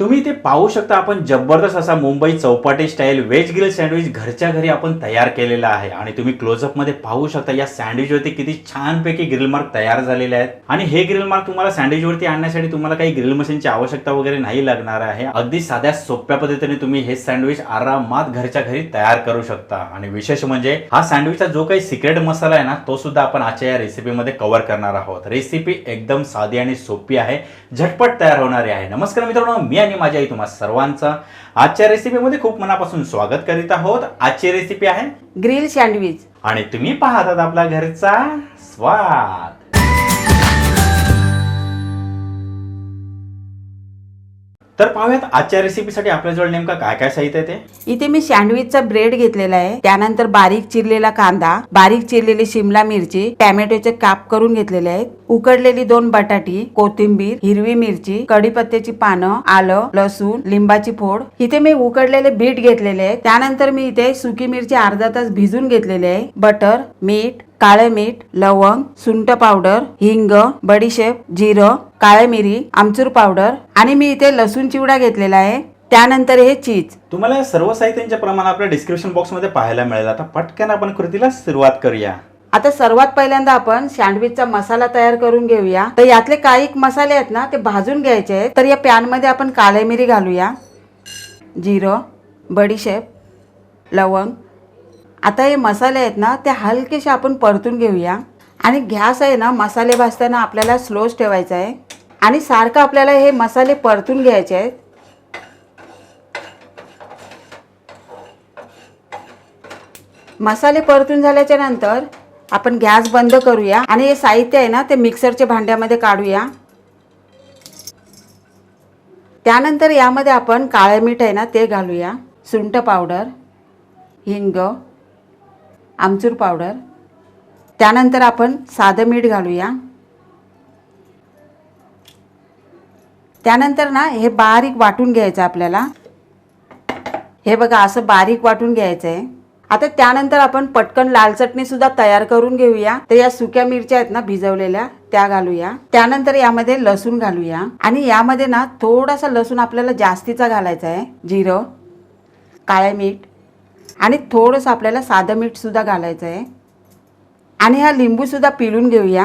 तुम्ही इथे पाहू शकता आपण जबरदस्त असा Mumbai Chowpatty style veg grill sandwich घरच्या घरी आपण तयार केलेला आहे. आणि तुम्ही क्लोजअपमध्ये पाहू शकता या सँडविच वरती किती छानपैकी ग्रिल मार्क तयार झालेले आहेत. आणि हे ग्रिल मार्क तुम्हाला सँडविच वरती आणण्यासाठी तुम्हाला काही ग्रिल मशीनची आवश्यकता वगैरे नाही लागणार आहे. अगदी साध्या सोप्या पद्धतीने तुम्ही हे सँडविच आरामात घरच्या घरी तयार करू शकता. आणि विशेष म्हणजे हा सँडविचचा जो काही सिक्रेट मसाला आहे ना तो सुद्धा आपण आजच्या या रेसिपीमध्ये कव्हर करणार आहोत. रेसिपी एकदम साधी आणि सोपी आहे. झटपट तयार होणारी आहे. नमस्कार मित्रांनो मी आणि आई तुम्हा सर्वांचं आजच्या रेसिपीमध्ये खूप मनापासून स्वागत करीत आहोत. आजची रेसिपी आहे ग्रिल सँडविच आणि तुम्ही पाहत आहात आपला घरचा स्वाद. तर पाहूयात आजच्या रेसिपीसाठी आपल्याजवळ नेमका काय काय साहित्य आहे ते? इथे मी सँडविचचा ब्रेड घेतलेला आहे. त्यानंतर बारीक चिरलेला कांदा बारीक चिरलेली शिमला मिरची टॅमॅटोचे काप करून घेतलेले आहेत. उकडलेली दोन बटाटी कोथिंबीर हिरवी मिरची कढीपत्त्याची पानं आलं लसूण लिंबाची फोड. इथे मी उकडलेले बीट घेतलेले आहे त्यानंतर मी इथे सुकी मिरची अर्धा तास भिजून घेतलेले आहे. बटर मीठ काळे मीठ लवंग सुंठ पावडर हिंग बडीशेप जिरं काळे मिरी आमचूर पावडर आणि मी इथे लसूण चिवडा घेतलेला आहे. त्यानंतर हे चीज. तुम्हाला या सर्व साहित्यांचे प्रमाण आपल्या डिस्क्रिप्शन बॉक्समध्ये पाहायला मिळेल. आता पटकन आपण कृतीला सुरुवात करूया. आता सर्वात पहिल्यांदा आपण सँडविचचा मसाला तयार करून घेऊया. तर यातले काही मसाले आहेत ना ते भाजून घ्यायचे आहेत. तर या पॅनमध्ये आपण काळे मिरी घालूया. जिरं बडीशेप लवंग आता हे मसाले आहेत ना ते हलकेसे आपण परतून घेऊया. आणि गॅस आहे ना मसाले भाजताना आपल्याला स्लोच ठेवायचा आहे. आणि सारखं आपल्याला हे मसाले परतून घ्यायचे आहेत. मसाले परतून झाल्याच्यानंतर आपण गॅस बंद करूया. आणि हे साहित्य आहे ना ते मिक्सरच्या भांड्यामध्ये काढूया. त्यानंतर यामध्ये आपण काळे मीठ आहे ना ते घालूया. सुंठ पावडर हिंग आमचूर पावडर. त्यानंतर आपण साधं मीठ घालूया. त्यानंतर ना हे बारीक वाटून घ्यायचं आपल्याला. हे बघा असं बारीक वाटून घ्यायचं आहे आता त्यानंतर आपण पटकन लाल चटणीसुद्धा तयार करून घेऊया. तर या सुक्या मिरच्या आहेत ना भिजवलेल्या त्या घालूया. त्यानंतर यामध्ये लसूण घालूया. आणि यामध्ये ना थोडासा लसूण आपल्याला जास्तीचा घालायचा आहे. जिरं काळे मीठ आणि थोडंसं आपल्याला साधं मीठसुद्धा घालायचं आहे. आणि हा लिंबूसुद्धा पिळून घेऊया.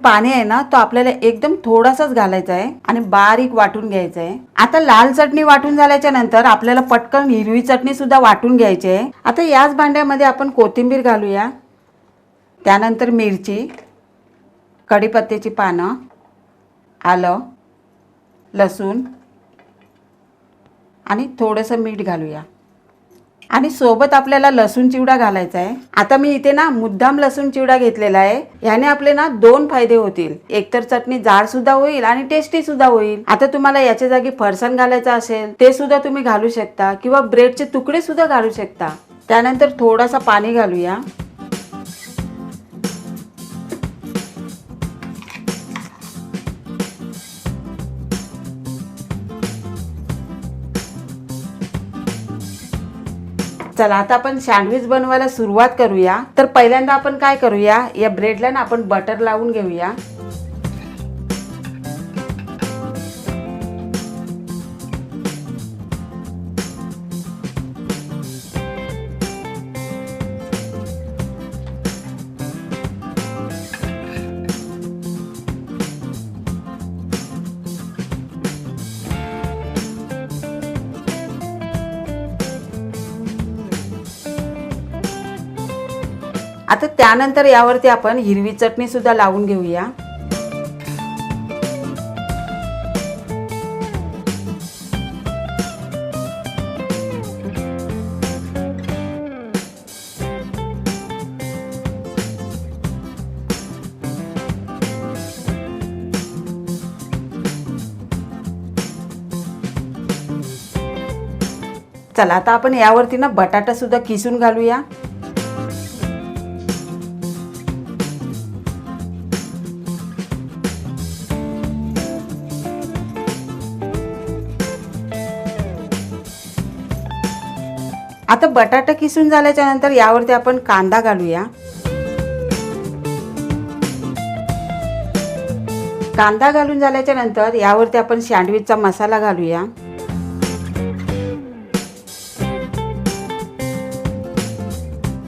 पाणी आहे ना तो आपल्याला एकदम थोडासाच घालायचा आहे आणि बारीक वाटून घ्यायचं आहे. आता लाल चटणी वाटून झाल्याच्यानंतर आपल्याला पटकन हिरवी चटणी सुद्धा वाटून घ्यायची आहे. आता याच भांड्यामध्ये आपण कोथिंबीर घालूया. त्यानंतर मिरची कढीपत्त्याची पानं आलं लसूण आणि थोडंसं मीठ घालूया. आणि सोबत आपल्याला लसूण चिवडा घालायचा आहे. आता मी इथे ना मुद्दाम लसूण चिवडा घेतलेला आहे. ह्याने आपले ना दोन फायदे होतील. एकतर चटणी जाड सुद्धा होईल आणि टेस्टी सुद्धा होईल. आता तुम्हाला याच्या जागी फरसाण घालायचं असेल ते सुद्धा तुम्ही घालू शकता किंवा ब्रेडचे तुकडे सुद्धा घालू शकता. त्यानंतर थोडासा पाणी घालूया. चला आता आपण सँडविच बनवायला सुरुवात करूया. तर पहिल्यांदा आपण काय करूया? या ब्रेडला ना आपण बटर लावून घेऊया. आता त्यानंतर यावरती आपण हिरवी चटणी सुद्धा लावून घेऊया. चला आता आपण यावरती ना बटाटा सुद्धा किसून घालूया. आता बटाटा किसून झाल्याच्यानंतर यावरती आपण कांदा घालूया. कांदा घालून झाल्याच्यानंतर यावरती आपण सँडविचचा मसाला घालूया.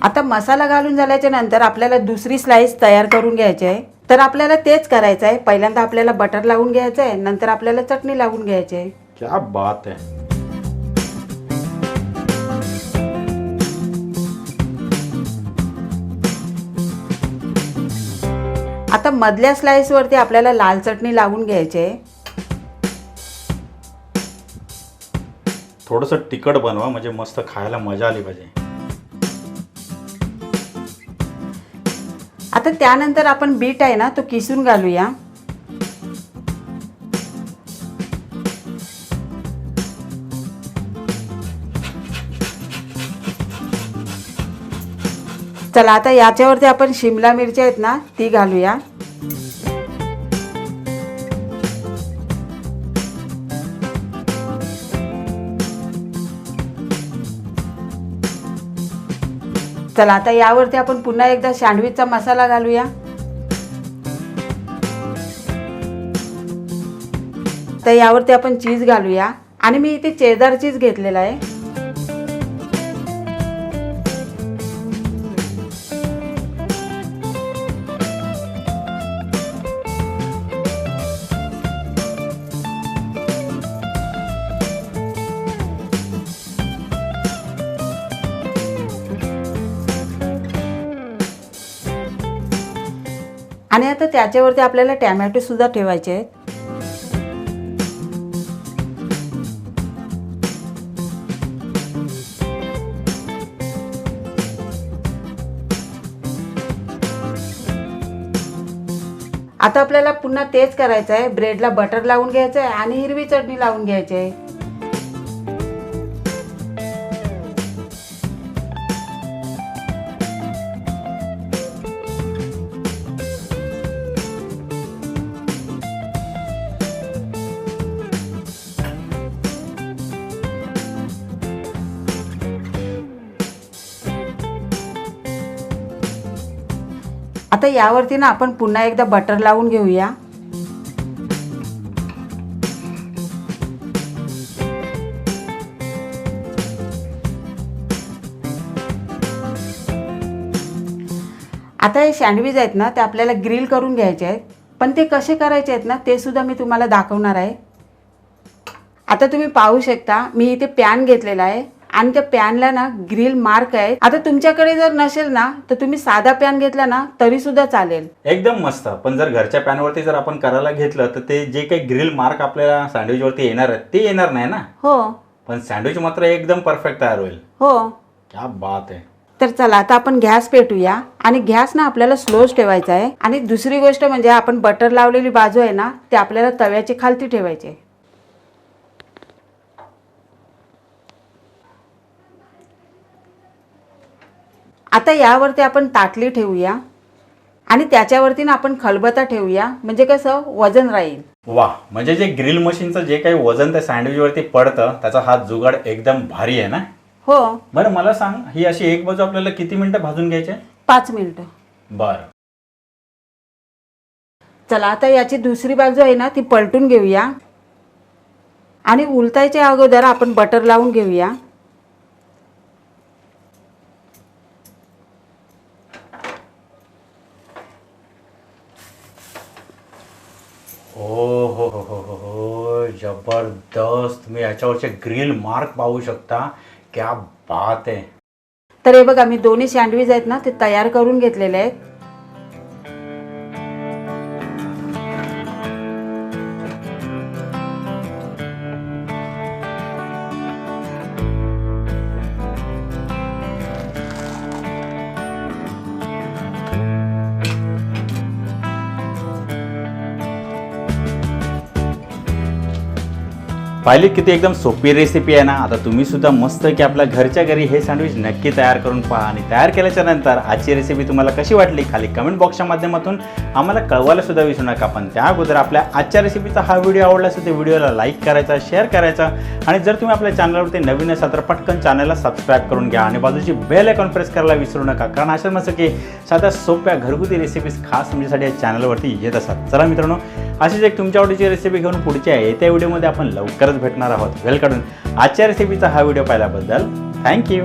आता मसाला घालून झाल्याच्यानंतर आपल्याला दुसरी स्लाइस तयार करून घ्यायची आहे. तर आपल्याला तेच करायचं आहे. पहिल्यांदा आपल्याला बटर लावून घ्यायचं आहे. नंतर आपल्याला चटणी लावून घ्यायची आहे. क्या बात आहे आता मधल्या स्लाइसवरती आपल्याला लाल चटणी लावून घ्यायची. आहे थोडंसं तिखट बनवा म्हणजे मस्त खायला मजा आली पाहिजे. आता त्यानंतर आपण बीट आहे ना तो किसून घालूया. चला आता याच्यावरती आपण शिमला मिरची आहेत ना ती घालूया. चला आता यावरती आपण पुन्हा एकदा सँडविचचा मसाला घालूया. तर यावरती आपण चीज घालूया. आणि मी इथे चेदार चीज घेतलेला आहे. आणि आता त्याच्यावरती आपल्याला टॅमॅटो सुद्धा ठेवायचे आहेत. आता आपल्याला पुन्हा तेच करायचं आहे ब्रेडला बटर लावून घ्यायचं आहे आणि हिरवी चटणी लावून घ्यायची आहे आता यावरती ना आपण पुन्हा एकदा बटर लावून घेऊया. आता हे सँडविच आहेत ना ते आपल्याला ग्रिल करून घ्यायचे आहेत. पण ते कसे करायचे आहेत ना ते सुद्धा मी तुम्हाला दाखवणार आहे. आता तुम्ही पाहू शकता मी इथे पॅन घेतलेला आहे. आणि त्या पॅनला ना ग्रिल मार्क आहे आता तुमच्याकडे जर नसेल ना तर तुम्ही साधा पॅन घेतला ना तरी सुद्धा चालेल. एकदम मस्त. पण जर घरच्या पॅनवरती जर आपण करायला घेतलं तर ते जे काही ग्रिल मार्क आपल्याला सँडविचवरती येणार आहेत ते येणार नाही ना? हो. पण सँडविच मात्र एकदम परफेक्ट तयार होईल. हो. क्या बात आहे. तर चला आता आपण गॅस पेटूया. आणि गॅस ना आपल्याला स्लोच ठेवायचा आहे. आणि दुसरी गोष्ट म्हणजे आपण बटर लावलेली बाजू आहे ना ते आपल्याला तव्याची खालती ठेवायची आता यावरती आपण ताटली ठेवूया आणि त्याच्यावरती ना आपण खलबत्ता ठेवूया. म्हणजे कसं? वजन राहील. वा म्हणजे जे ग्रिल मशीनचं जे काही वजन त्या सँडविचवरती पडतं त्याचा हा जुगाड एकदम भारी आहे ना? हो. बरं मला सांग ही अशी एक बाजू आपल्याला किती मिनिटं भाजून घ्यायचे पाच मिनिटं. बरं. चला आता याची दुसरी बाजू आहे ना ती पलटून घेऊया. आणि उलटायच्या अगोदर आपण बटर लावून घेऊया. हो हो हो हो हो हो. जबरदस्त. तुम्ही याच्यावरचे ग्रिल मार्क पाहू शकता. क्या बात आहे. तर हे बघा मी दोन्ही सँडविच आहेत ना ते तयार करून घेतलेले आहेत. पाहिली किती एकदम सोपी रेसिपी आहे ना? आता तुम्ही सुद्धा मस्त की आपल्या घरच्या घरी हे सँडविच नक्की तयार करून पहा आणि तयार केल्याच्यानंतर आजची रेसिपी तुम्हाला कशी वाटली? खाली कमेंट बॉक्सच्या माध्यमातून आम्हाला कळवायला सुद्धा विसरू नका. पण त्या अगोदर आपल्या आजच्या रेसिपीचा हा व्हिडिओ आवडला असेल तर व्हिडिओला लाईक करायचा शेअर करायचा आणि जर तुम्ही आपल्या चॅनलवरती नवीन असाल तर पटकन चॅनलला सबस्क्राईब करून घ्या आणि बाजूची बेल आयकॉन प्रेस करायला विसरू नका. कारण अशा मस्त की साध्या सोप्या घरगुती रेसिपीज खास तुमच्यासाठी या चॅनलवरती येत असतात. चला मित्रांनो अशीच एक तुमच्या आवडीची रेसिपी घेऊन पुढच्या येत्या व्हिडिओमध्ये आपण लवकरच भेटणार आहोत. वेलकडून. काढून आजच्या रेसिपीचा हा व्हिडिओ पाहिल्याबद्दल थँक्यू